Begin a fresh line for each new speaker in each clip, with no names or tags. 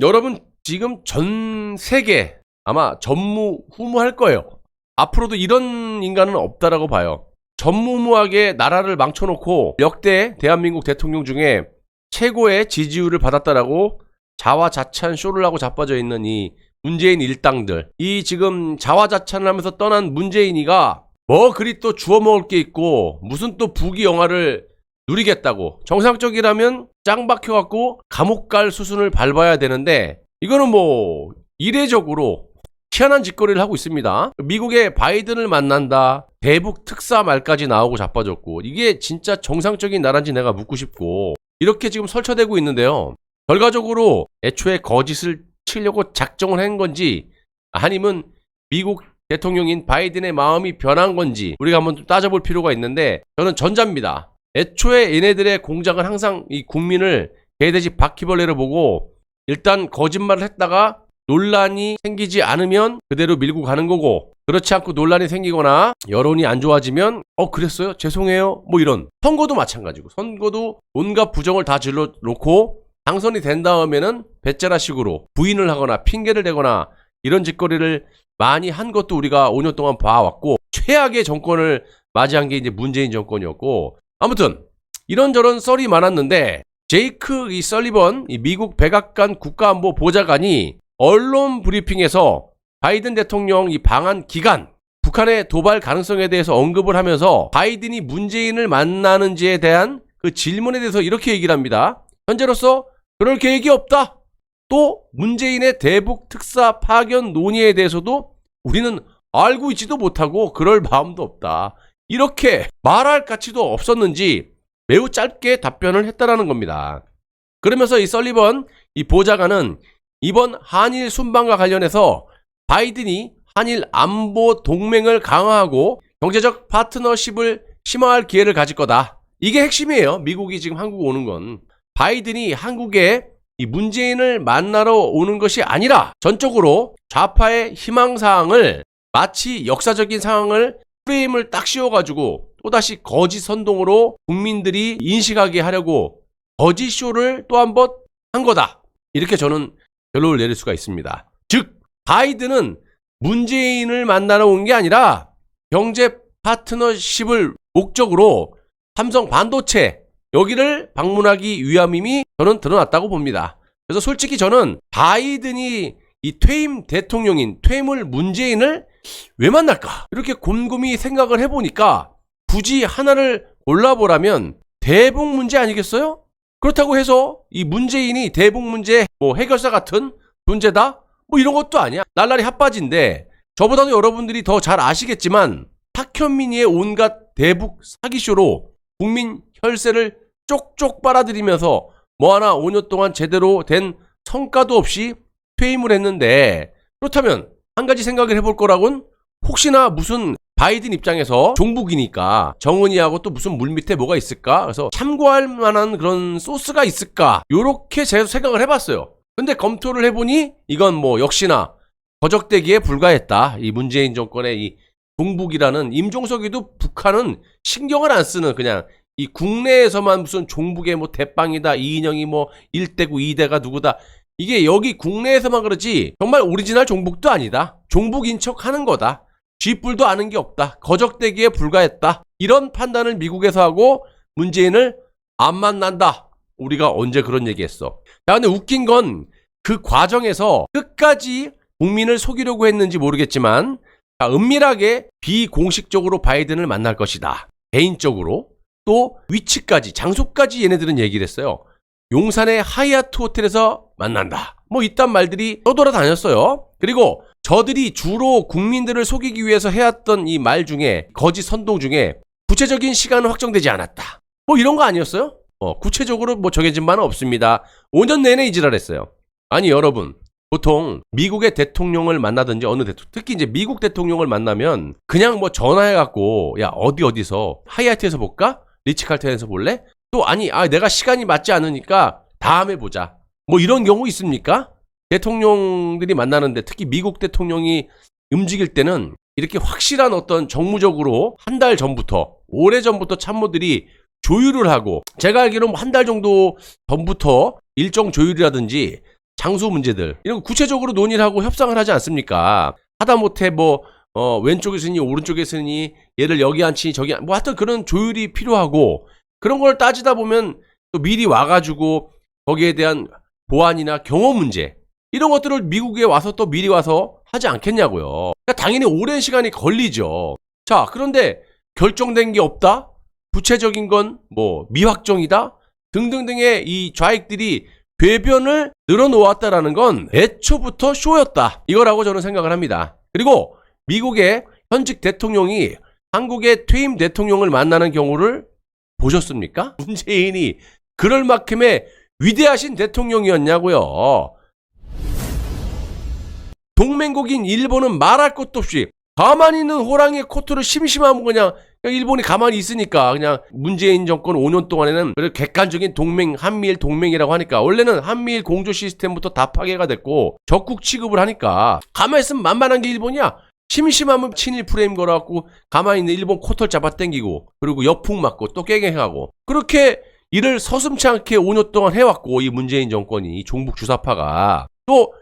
여러분 지금 전 세계 아마 전무후무할 거예요. 앞으로도 이런 인간은 없다라고 봐요. 전무후무하게 나라를 망쳐놓고 역대 대한민국 대통령 중에 최고의 지지율을 받았다라고 자화자찬 쇼를 하고 자빠져 있는 이 문재인 일당들. 이 지금 자화자찬을 하면서 떠난 문재인이가 뭐 그리 또 주워 먹을 게 있고 무슨 또 부귀 영화를 누리겠다고 정상적이라면 짱 박혀갖고 감옥 갈 수순을 밟아야 되는데 이거는 뭐 이례적으로 희한한 짓거리를 하고 있습니다. 미국의 바이든을 만난다. 대북 특사 말까지 나오고 자빠졌고 이게 진짜 정상적인 나라인지 내가 묻고 싶고 이렇게 지금 설쳐되고 있는데요. 결과적으로 애초에 거짓을 치려고 작정을 한 건지 아니면 미국 대통령인 바이든의 마음이 변한 건지 우리가 한번 좀 따져볼 필요가 있는데 저는 전자입니다. 애초에 얘네들의 공작은 항상 이 국민을 개돼지 바퀴벌레로 보고 일단 거짓말을 했다가 논란이 생기지 않으면 그대로 밀고 가는 거고 그렇지 않고 논란이 생기거나 여론이 안 좋아지면 어 그랬어요? 죄송해요? 뭐 이런 선거도 마찬가지고 선거도 온갖 부정을 다 질러 놓고 당선이 된 다음에는 배째라식으로 부인을 하거나 핑계를 대거나 이런 짓거리를 많이 한 것도 우리가 5년 동안 봐왔고 최악의 정권을 맞이한 게 이제 문재인 정권이었고 아무튼 이런저런 썰이 많았는데 제이크 이 설리번 이 미국 백악관 국가안보 보좌관이 언론 브리핑에서 바이든 대통령 이 방한 기간 북한의 도발 가능성에 대해서 언급을 하면서 바이든이 문재인을 만나는지에 대한 그 질문에 대해서 이렇게 얘기를 합니다. 현재로서 그럴 계획이 없다. 또 문재인의 대북 특사 파견 논의에 대해서도 우리는 알고 있지도 못하고 그럴 마음도 없다. 이렇게 말할 가치도 없었는지 매우 짧게 답변을 했다라는 겁니다. 그러면서 이 설리번 이 보좌관은 이번 한일 순방과 관련해서 바이든이 한일 안보 동맹을 강화하고 경제적 파트너십을 심화할 기회를 가질 거다. 이게 핵심이에요. 미국이 지금 한국 오는 건. 바이든이 한국에 이 문재인을 만나러 오는 것이 아니라 전적으로 좌파의 희망 사항을 마치 역사적인 상황을 프레임을 딱 씌워가지고 또다시 거짓 선동으로 국민들이 인식하게 하려고 거짓 쇼를 또 한 번 한 거다. 이렇게 저는 결론을 내릴 수가 있습니다. 즉, 바이든은 문재인을 만나러 온 게 아니라 경제 파트너십을 목적으로 삼성 반도체 여기를 방문하기 위함임이 저는 드러났다고 봅니다. 그래서 솔직히 저는 바이든이 이 퇴임 대통령인 퇴물 문재인을 왜 만날까? 이렇게 곰곰이 생각을 해보니까 굳이 하나를 골라보라면 대북 문제 아니겠어요? 그렇다고 해서 이 문재인이 대북 문제 뭐 해결사 같은 존재다? 뭐 이런 것도 아니야. 날라리 핫바지인데 저보다도 여러분들이 더 잘 아시겠지만 탁현민이의 온갖 대북 사기쇼로 국민 혈세를 쪽쪽 빨아들이면서 뭐 하나 5년 동안 제대로 된 성과도 없이 퇴임을 했는데 그렇다면 한 가지 생각을 해볼 거라곤 혹시나 무슨 바이든 입장에서 종북이니까 정은이하고 또 무슨 물 밑에 뭐가 있을까? 그래서 참고할 만한 그런 소스가 있을까? 요렇게 제가 생각을 해봤어요. 근데 검토를 해보니 이건 뭐 역시나 거적대기에 불과했다. 이 문재인 정권의 이 종북이라는 임종석이도 북한은 신경을 안 쓰는 그냥 이 국내에서만 무슨 종북의 뭐 대빵이다 이인영이 뭐 1대구 2대가 누구다 이게 여기 국내에서만 그렇지 정말 오리지널 종북도 아니다. 종북인 척 하는 거다. 쥐뿔도 아는 게 없다. 거적대기에 불과했다. 이런 판단을 미국에서 하고 문재인을 안 만난다. 우리가 언제 그런 얘기했어. 야, 근데 웃긴 건 그 과정에서 끝까지 국민을 속이려고 했는지 모르겠지만 자, 은밀하게 비공식적으로 바이든을 만날 것이다. 개인적으로 또 위치까지 장소까지 얘네들은 얘기를 했어요. 용산의 하이아트 호텔에서 만난다. 뭐 이딴 말들이 떠돌아 다녔어요. 그리고 저들이 주로 국민들을 속이기 위해서 해왔던 이 말 중에 거짓 선동 중에 구체적인 시간은 확정되지 않았다. 뭐 이런 거 아니었어요? 어, 구체적으로 뭐 정해진 바는 없습니다. 5년 내내 이 지랄했어요. 아니 여러분 보통 미국의 대통령을 만나든지 어느 대통령 특히 이제 미국 대통령을 만나면 그냥 뭐 전화해갖고 야 어디 어디서 하이아트에서 볼까? 리치칼튼에서 볼래? 또 아니 아 내가 시간이 맞지 않으니까 다음에 보자. 뭐 이런 경우 있습니까? 대통령들이 만나는데 특히 미국 대통령이 움직일 때는 이렇게 확실한 어떤 정무적으로 한 달 전부터 오래 전부터 참모들이 조율을 하고 제가 알기로는 한 달 정도 전부터 일정 조율이라든지 장소 문제들 이런 거 구체적으로 논의를 하고 협상을 하지 않습니까? 하다못해 뭐 어, 왼쪽에 서니 오른쪽에 서니 얘를 여기 앉히니 저기 앉- 뭐 하여튼 그런 조율이 필요하고 그런 걸 따지다 보면 또 미리 와가지고 거기에 대한 보안이나 경호 문제 이런 것들을 미국에 와서 또 미리 와서 하지 않겠냐고요. 그러니까 당연히 오랜 시간이 걸리죠. 자, 그런데 결정된 게 없다? 구체적인 건 뭐 미확정이다? 등등등의 이 좌익들이 궤변을 늘어놓았다라는 건 애초부터 쇼였다. 이거라고 저는 생각을 합니다. 그리고 미국의 현직 대통령이 한국의 퇴임 대통령을 만나는 경우를 보셨습니까? 문재인이 그럴 만큼의 위대하신 대통령이었냐고요. 동맹국인 일본은 말할 것도 없이 가만히 있는 호랑이의 코트를 심심하면 그냥 그냥 일본이 가만히 있으니까 그냥 문재인 정권 5년 동안에는 그래도 객관적인 동맹 한미일 동맹이라고 하니까 원래는 한미일 공조 시스템부터 다 파괴가 됐고 적국 취급을 하니까 가만히 있으면 만만한 게 일본이야 심심하면 친일 프레임 걸어갖고 가만히 있는 일본 코털 잡아당기고 그리고 역풍 맞고 또 깨갱하고. 그렇게 일을 서슴치 않게 5년 동안 해왔고 이 문재인 정권이 이 종북 주사파가. 또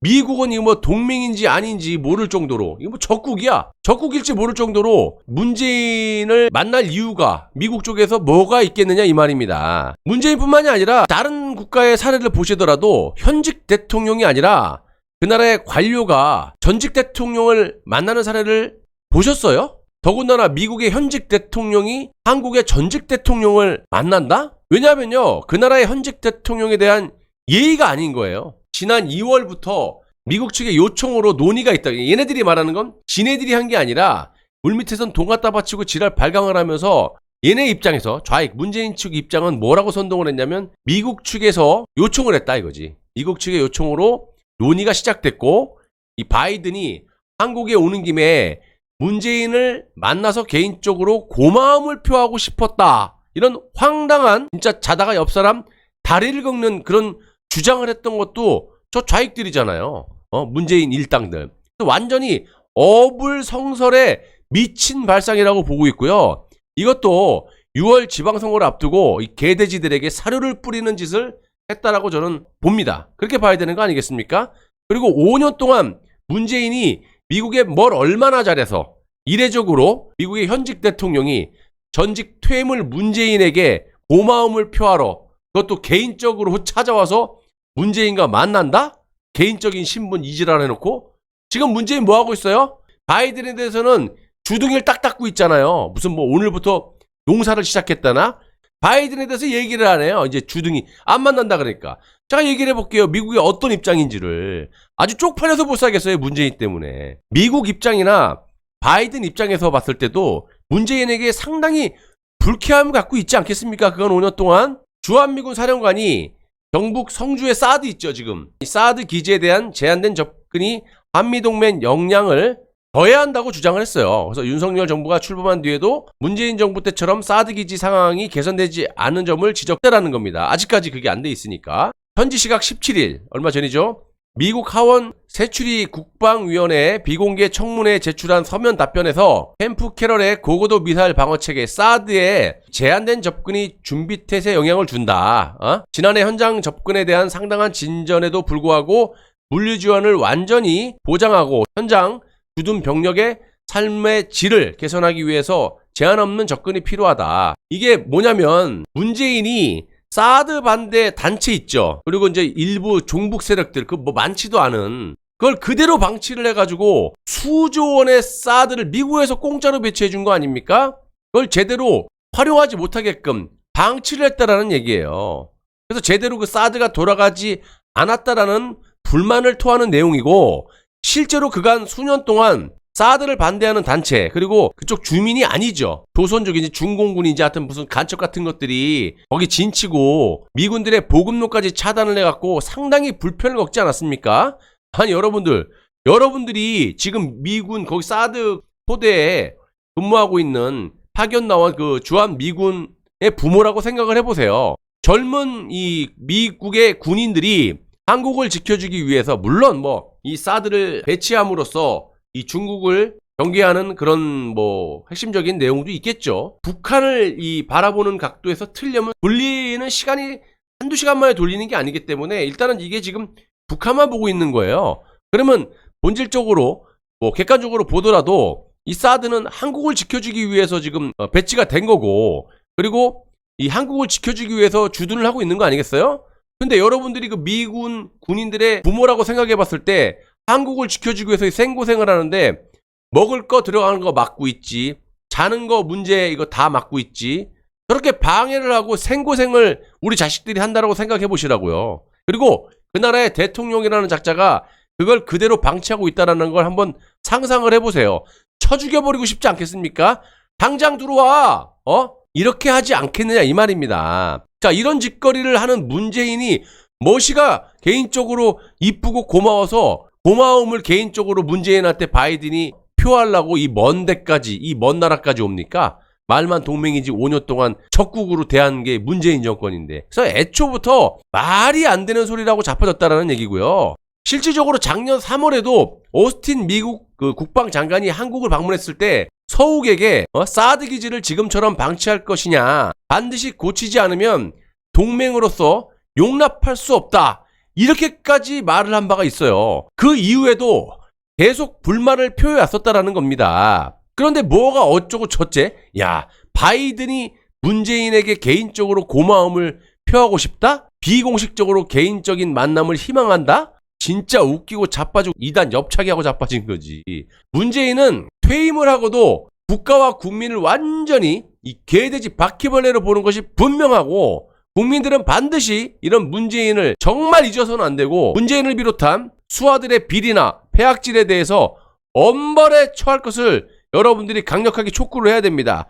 미국은 이거 뭐 동맹인지 아닌지 모를 정도로 이거 뭐 적국이야. 적국일지 모를 정도로 문재인을 만날 이유가 미국 쪽에서 뭐가 있겠느냐 이 말입니다. 문재인뿐만이 아니라 다른 국가의 사례를 보시더라도 현직 대통령이 아니라 그 나라의 관료가 전직 대통령을 만나는 사례를 보셨어요? 더군다나 미국의 현직 대통령이 한국의 전직 대통령을 만난다? 왜냐하면요, 그 나라의 현직 대통령에 대한 예의가 아닌 거예요. 지난 2월부터 미국 측의 요청으로 논의가 있다. 얘네들이 말하는 건 지네들이 한 게 아니라 물밑에선 돈 갖다 바치고 지랄 발광을 하면서 얘네 입장에서 좌익 문재인 측 입장은 뭐라고 선동을 했냐면 미국 측에서 요청을 했다 이거지. 미국 측의 요청으로 논의가 시작됐고 이 바이든이 한국에 오는 김에 문재인을 만나서 개인적으로 고마움을 표하고 싶었다. 이런 황당한 진짜 자다가 옆 사람 다리를 긁는 그런 주장을 했던 것도 저 좌익들이잖아요. 어, 문재인 일당들. 완전히 어불성설에 미친 발상이라고 보고 있고요. 이것도 6월 지방선거를 앞두고 이 개돼지들에게 사료를 뿌리는 짓을 했다라고 저는 봅니다. 그렇게 봐야 되는 거 아니겠습니까? 그리고 5년 동안 문재인이 미국에 뭘 얼마나 잘해서 이례적으로 미국의 현직 대통령이 전직 퇴임을 문재인에게 고마움을 표하러 그것도 개인적으로 찾아와서 문재인과 만난다? 개인적인 신분 이지랄 해놓고 지금 문재인 뭐 하고 있어요? 바이든에 대해서는 주둥이를 딱 닦고 있잖아요. 무슨 뭐 오늘부터 농사를 시작했다나? 바이든에 대해서 얘기를 안 해요. 이제 주둥이 안 만난다 그러니까. 제가 얘기를 해볼게요. 미국이 어떤 입장인지를 아주 쪽팔려서 못 살겠어요. 문재인 때문에. 미국 입장이나 바이든 입장에서 봤을 때도 문재인에게 상당히 불쾌함을 갖고 있지 않겠습니까? 그건 5년 동안 주한미군 사령관이 경북 성주에 사드 있죠 지금 이 사드 기지에 대한 제한된 접근이 한미동맹 역량을 더해야 한다고 주장을 했어요. 그래서 윤석열 정부가 출범한 뒤에도 문재인 정부 때처럼 사드 기지 상황이 개선되지 않은 점을 지적대라는 겁니다. 아직까지 그게 안 돼 있으니까. 현지 시각 17일 얼마 전이죠. 미국 하원 세추리 국방위원회 비공개 청문회에 제출한 서면 답변에서 캠프 캐럴의 고고도 미사일 방어 체계 사드에 제한된 접근이 준비 태세에 영향을 준다. 어? 지난해 현장 접근에 대한 상당한 진전에도 불구하고 물류 지원을 완전히 보장하고 현장 주둔 병력의 삶의 질을 개선하기 위해서 제한 없는 접근이 필요하다. 이게 뭐냐면 문재인이 사드 반대 단체 있죠. 그리고 이제 일부 종북 세력들 그 뭐 많지도 않은 그걸 그대로 방치를 해가지고 수조 원의 사드를 미국에서 공짜로 배치해 준 거 아닙니까? 그걸 제대로 활용하지 못하게끔 방치를 했다라는 얘기예요. 그래서 제대로 그 사드가 돌아가지 않았다라는 불만을 토하는 내용이고 실제로 그간 수년 동안 사드를 반대하는 단체 그리고 그쪽 주민이 아니죠 조선족인지 중공군인지 하여튼 무슨 간첩 같은 것들이 거기 진치고 미군들의 보급로까지 차단을 해갖고 상당히 불편을 겪지 않았습니까? 아니 여러분들 여러분들이 지금 미군 거기 사드 포대에 근무하고 있는 파견 나온 그 주한 미군의 부모라고 생각을 해보세요 젊은 이 미국의 군인들이 한국을 지켜주기 위해서 물론 뭐 이 사드를 배치함으로써 이 중국을 경계하는 그런 뭐 핵심적인 내용도 있겠죠. 북한을 이 바라보는 각도에서 틀려면 돌리는 시간이 한두 시간 만에 돌리는 게 아니기 때문에 일단은 이게 지금 북한만 보고 있는 거예요. 그러면 본질적으로 뭐 객관적으로 보더라도 이 사드는 한국을 지켜주기 위해서 지금 어, 배치가 된 거고 그리고 이 한국을 지켜주기 위해서 주둔을 하고 있는 거 아니겠어요? 근데 여러분들이 그 미군 군인들의 부모라고 생각해 봤을 때 한국을 지켜주기 위해서 이 생고생을 하는데 먹을 거 들어가는 거 막고 있지 자는 거 문제 이거 다 막고 있지 저렇게 방해를 하고 생고생을 우리 자식들이 한다라고 생각해 보시라고요. 그리고 그 나라의 대통령이라는 작자가 그걸 그대로 방치하고 있다라는 걸 한번 상상을 해보세요. 쳐 죽여버리고 싶지 않겠습니까? 당장 들어와! 어? 이렇게 하지 않겠느냐 이 말입니다. 자, 이런 짓거리를 하는 문재인이 머시가 개인적으로 이쁘고 고마워서 고마움을 개인적으로 문재인한테 바이든이 표하려고 이 먼 데까지, 이 먼 나라까지 옵니까? 말만 동맹이지 5년 동안 적국으로 대한 게 문재인 정권인데. 그래서 애초부터 말이 안 되는 소리라고 잡혀졌다라는 얘기고요. 실질적으로 작년 3월에도 오스틴 미국 그 국방장관이 한국을 방문했을 때 서욱에게 어, 사드 기지를 지금처럼 방치할 것이냐 반드시 고치지 않으면 동맹으로서 용납할 수 없다 이렇게까지 말을 한 바가 있어요. 그 이후에도 계속 불만을 표해 왔었다라는 겁니다. 그런데 뭐가 어쩌고 저째? 야 바이든이 문재인에게 개인적으로 고마움을 표하고 싶다? 비공식적으로 개인적인 만남을 희망한다? 진짜 웃기고 자빠지고 이단 옆차기하고 자빠진 거지. 문재인은 퇴임을 하고도 국가와 국민을 완전히 이 개돼지 바퀴벌레로 보는 것이 분명하고 국민들은 반드시 이런 문재인을 정말 잊어서는 안 되고 문재인을 비롯한 수하들의 비리나 폐악질에 대해서 엄벌에 처할 것을 여러분들이 강력하게 촉구를 해야 됩니다.